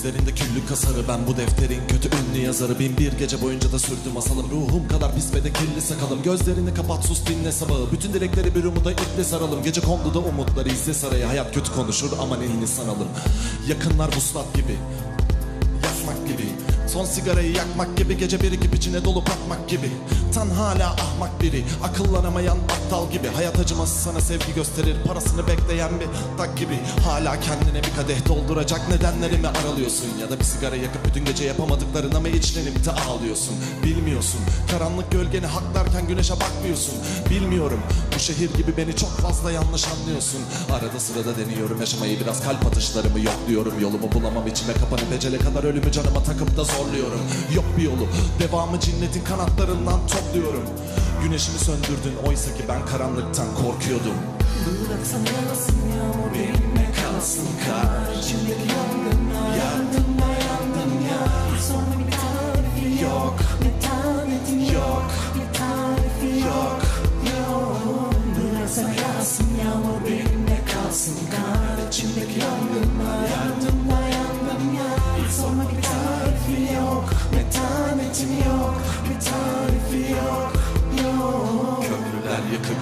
İzlerinde küllü kasarı Ben bu defterin kötü ünlü yazarı. Bin bir gece boyunca da sürdü masalım. Ruhum kadar pis ve de kirli sakalım. Gözlerini kapat sus dinle sabahı. Bütün dilekleri bir umuda iple saralım. Gece kondu da umutları izle sarayı Hayat kötü konuşur aman elini sanalım Yakınlar Yakmak gibi Son sigarayı yakmak gibi Gece birikip içine dolup atmak gibi. Tan hala ahmak biri Akıllanamayan aptal gibi. Hayat acıması sana sevgi gösterir Parasını bekleyen bir tak gibi. Hala kendine bir kadeh dolduracak nedenlerimi aralıyorsun? Ya da bir sigara yakıp bütün gece yapamadıklarına mı içlenip de ağlıyorsun? Bilmiyorsun. Karanlık gölgeni haklarken güneşe bakmıyorsun. Bilmiyorum. Bu şehir gibi beni çok fazla yanlış anlıyorsun. Arada sırada deniyorum yaşamayı biraz kalp atışlarımı yokluyorum. Yolumu bulamam içime kapanıp ecele kadar ölümü canıma takıp da zorluyorum. Yok bir yolu devamı cinnetin kanatlarından topluyorum. Güneşimi söndürdün oysa ki ben karanlıktan korkuyordum. Bıraksana yansın yağmur benimle kalsın kar. İçimdeki yangınlar. yandım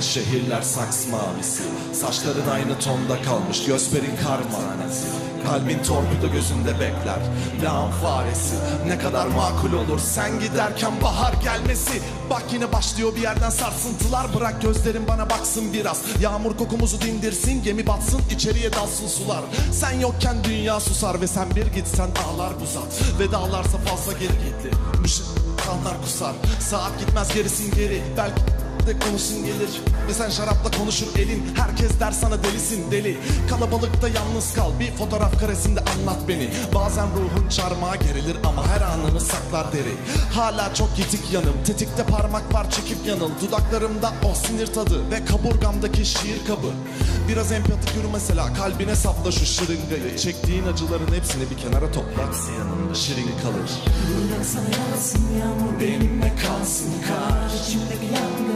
şehirler saks mavisi. Saçların aynı tonda kalmış gözlerin kar manası. Kalbin torpido gözünde bekler. Lağım faresi Ne kadar makul olur sen giderken bahar gelmesi. Bak yine başlıyor bir yerden sarsıntılar Bırak gözlerin bana baksın biraz. Yağmur kokumuzu dindirsin Gemi batsın içeriye dalsın sular. Sen yokken dünya susar Ve sen bir gitsen ağlar bu zat Ve dağlarsa fazla geri gitti kanlar kusar. Saat gitmez gerisin geri Belki de konuşun gelir. Ve sen şarapla konuşur elin. Herkes der sana delisin deli. Kalabalıkta yalnız kal. Bir fotoğraf karesinde anlat beni. Bazen ruhun çarmıha gerilir Ama her anını saklar deri. Hala çok yitik yanım. Tetikte parmak var çekip yanıl. Dudaklarımda o sinir tadı Ve kaburgamdaki şiir kabı. Biraz empatik yürü mesela. Kalbine sapla şu şırıngayı. Çektiğin acıların hepsini bir kenara topla. Hepsi yanında şirin kalır. Bıraksana yansın yağmur benimle kalsın kar. İçimdeki yangınlar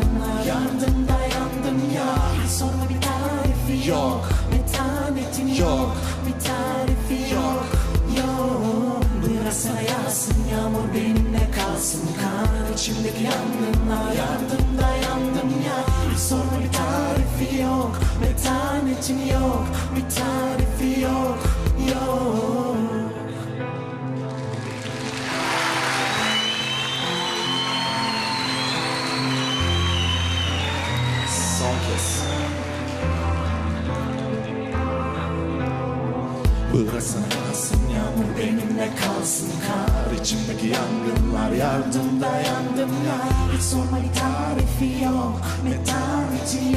yok Metanetin yok, Yok. Bir tarifi yok Yok Bıraksana yansın yağmur benimle kalsın kar İçimdeki yangınlar yandım da yandım ya Sorma bir tarifi yok Metanetin yok Bir tarifi Bıraksana kalsın Yağmur benimle kalsın kar. İçimdeki yangınlar yardımda yandım ya. Hiç sorma bir tarifi yok Metanetin yok